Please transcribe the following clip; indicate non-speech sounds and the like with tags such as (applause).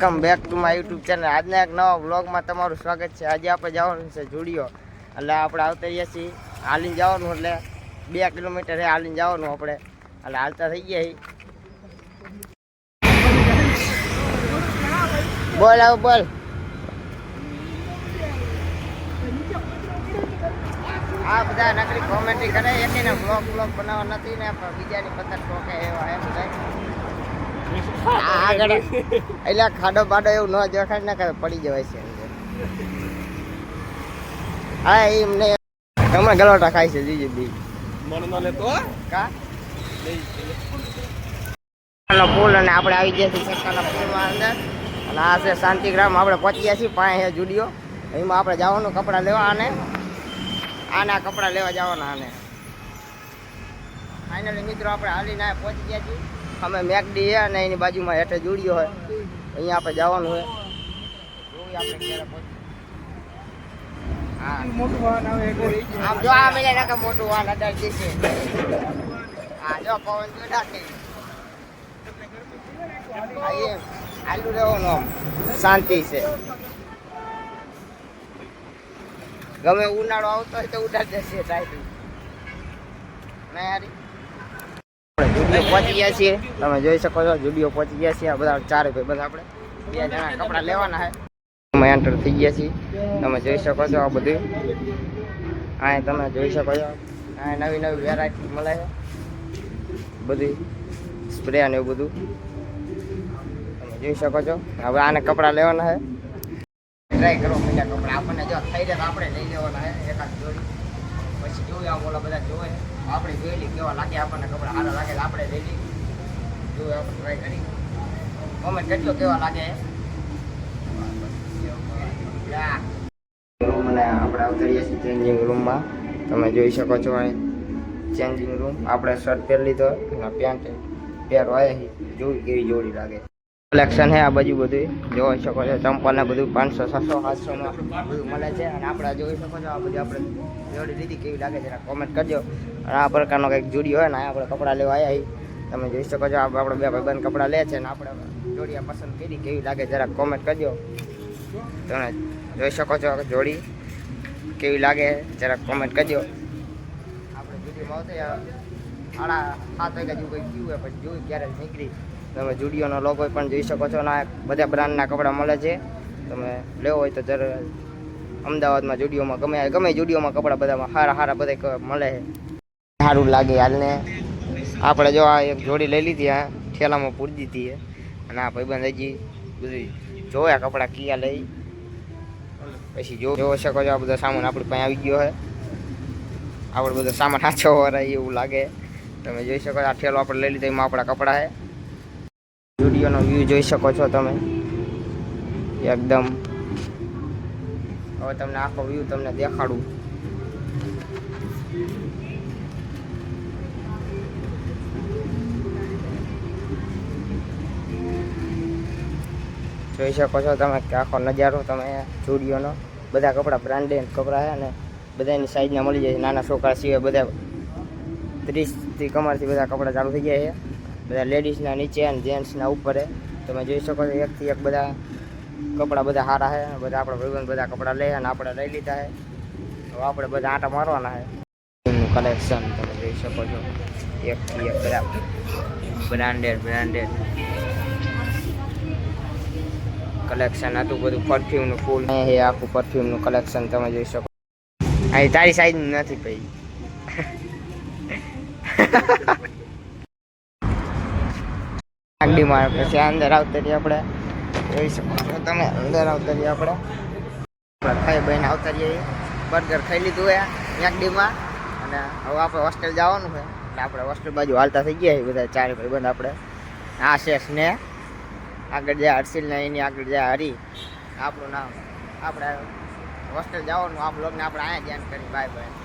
Welcome back to my YouTube channel આજના એક નવા વ્લોગમાં તમારું સ્વાગત છે. આજે આપણે જવાનું છે જુડિયો. એટલે આપણે આવતા રહીએ છીએ હાલીને જવાનું, એટલે બે કિલોમીટર હાલીને જવાનું આપણે. એટલે હાલતા થઈ ગયા. બોલ આવ, બોલ. આ બધા નકરી કોમેન્ટ્રી કરે. એકીને બ્લોગ બ્લોગ બનાવવા નથી ને બીજાની પતંગ ટોકે એવા, એમ થાય. આગળ. (laughs) એટલે ખાડો બાડો એવું ન દેખાય ને કે પડી જવાય છે. હા એમને તમે ગલોટા ખાય છે જીજી બી. મન ન લેતો કા? નો પુલ અને આપણે આવી ગયા છીએ સરકારના પુલમાં અંદર. અને આ છે શાંતિગ્રામ આપણે પહોંચી ગયા છીએ પાસે છે જુડિયો. એમાં આપણે જવાનું કપડાં લેવા અને આના કપડાં લેવા જવાના આને. ફાઇનલી મિત્રો આપણે હાલીને ના પહોંચી ગયા છીએ. અમે મેકડી છે અને એની બાજુમાં હેઠે જોડ્યો હોય. અહીંયા આપણે જવાનું હોય જોઈ આપણે ક્યારે હા. મોટું વાહન આવે એટલે. રહી જાય. આમ જો આ મિલે નાખે મોટું વાહન અડાડ દેશે હા જો પવન જો નાખે. આલુ રહેવાનું આમ. શાંતિ છે. ગમે ઉનાળો આવતો હોય તો ઉડાડી દેશે સાહેબ. ના યારી જુડિયો પહોંચી ગયા છીએ. તમે જોઈ શકો છો જુડિયો પહોંચી ગયા છીએ. બધા ચારે ભાઈ બધા આપણે. બે જણા કપડાં લેવાના છે. અમે એન્ટર થઈ ગયા છીએ. તમે જોઈ શકો છો આ બધું. આ તમે જોઈ શકો છો. આ નવી નવી વેરાયટી મળે છે. બધી સ્પ્રે અને એવું બધું. તમે જોઈ શકો છો. હવે આને કપડાં લેવાના છે. ટ્રાય કરો. બીજા કપડાં આપણને જો થઈ જાય આપણે લઈ લેવાના છે. એકાદ જોડી. પછી જોયું આમ ઓલા બધા જોવે. આપણે જોઈ લઈએ કેવા લાગે આપણને કપડા સારા લાગે આપણે લઈ લઈએ જોયું આપણે ટ્રાય કરી. કોમેન્ટ કેટલો કેવા લાગે. રૂમ અને આપણે આવતરીએ છીએ ચેન્જિંગ રૂમમાં તમે જોઈ શકો છો ચેન્જિંગ રૂમ આપણે શર્ટ પહેરી લીધો અને પેન્ટ પહેરવા જોઈ કેવી જોડી લાગે. કલેક્શન છે, આ બાજુ બધું જોઈ શકો છો, ચંપલ ને બધું, પાંચસો છસો સાતસોમાં બધું મળે છે. અને આપણે જોઈ શકો છો, આ બધું આપણે જોડી લીધી, કેવી લાગે છે કોમેન્ટ કરજો. અને આ પ્રકારનો કંઈક જોડી હોય ને આપણે કપડાં લેવા આવ્યા તમે જોઈ શકો છો આપણે બે ભાઈબંધ કપડાં લે છે ને, આપણે જોડી પસંદ કરી, કેવી લાગે જરાક કોમેન્ટ કરજો. તમે જોઈ શકો છો જોડી કેવી લાગે, જરાક કોમેન્ટ કરજો. આપણે જોડીમાં આવતા સાડા સાત વાગ્યા જેવું કંઈક થયું હોય પછી જોયું ક્યારે નીકળી. તમે જુડીઓનો લોગો પણ જોઈ શકો છો અને બધા બ્રાન્ડના કપડાં મળે છે. તમે લેવો હોય તો જરૂર અમદાવાદમાં જુડીઓમાં ગમે ગમે જુડીઓમાં કપડાં બધામાં સારા સારા બધા મળે છે. સારું લાગે હાલને. આપણે જો આ એક જોડી લઈ લીધી આ ઠેલામાં પૂરી દીધી અને આ ભાઈબંધ હજી બધું જોયા કપડાં કિયા લઈ. પછી જો જોઈ શકો છો આ બધો સામાન આપણી પાસે આવી ગયો છે. આપણો બધો સામાન આછો વરાય એવું લાગે. તમે જોઈ શકો આ ઠેલો આપણે લઈ લીધો, એમાં આપણા કપડાં છે. વિડીયોનો વ્યૂ જોઈ શકો છો તમે. એકદમ. હવે તમને આખો વ્યૂ તમને દેખાડું. જોઈ શકો છો તમે કે આખો નજારો તમે સ્ટુડિયોનો બધા કપડાં બ્રાન્ડેડ કપડાં છે અને બધાની સાઇઝના મળી જાય નાના છોકરા સિવાય બધા ત્રીસથી કમરથી બધા કપડાં ચાલુ થઈ જાય છે. બધા લેડીઝના નીચે અને જેન્ટ્સના ઉપર. છે તમે જોઈ શકો છો એકથી એક બધા કપડાં બધા સારા છે. બધા આપણા ભાઈબંધ બધા કપડાં લે અને આપણે લઈ લીધા છે. હવે આપણે બધા આંટા મારવાના છે. એમનું કલેક્શન તમે જોઈ શકો છો. એકથી એક બધા બ્રાન્ડેડ બ્રાન્ડેડ કલેક્શન હતું બધું પરફ્યુમનું ફૂલ એ આખું પરફ્યુમનું કલેક્શન તમે જોઈ શકો. અહીં તારી સાઈઝ નથી ભાઈ. (laughs) આગડીમાં પછી અંદર આવતા રહીએ આપણે. જોઈ શકો તમે, અંદર આવતા રહીએ આપણે. ખાઈ બહીને આવતા રહીએ. બર્ગર ખાઈ લીધું હોય એકડીમાં અને હવે આપણે હોસ્ટેલ જવાનું છે. એટલે આપણે હોસ્ટેલ બાજુ હાલતા થઈ ગયા બધા બધા ભાઈ ભાઈબંધ આપણે. આ સ્નેહ. આગળ જાય હર્ષિલ ને એની આગળ જાય હરી. આપણું નામ. આપણે હોસ્ટેલ જવાનું, આ બ્લોગને આપણે અહીંયા ધ્યાન કરી બાય બાય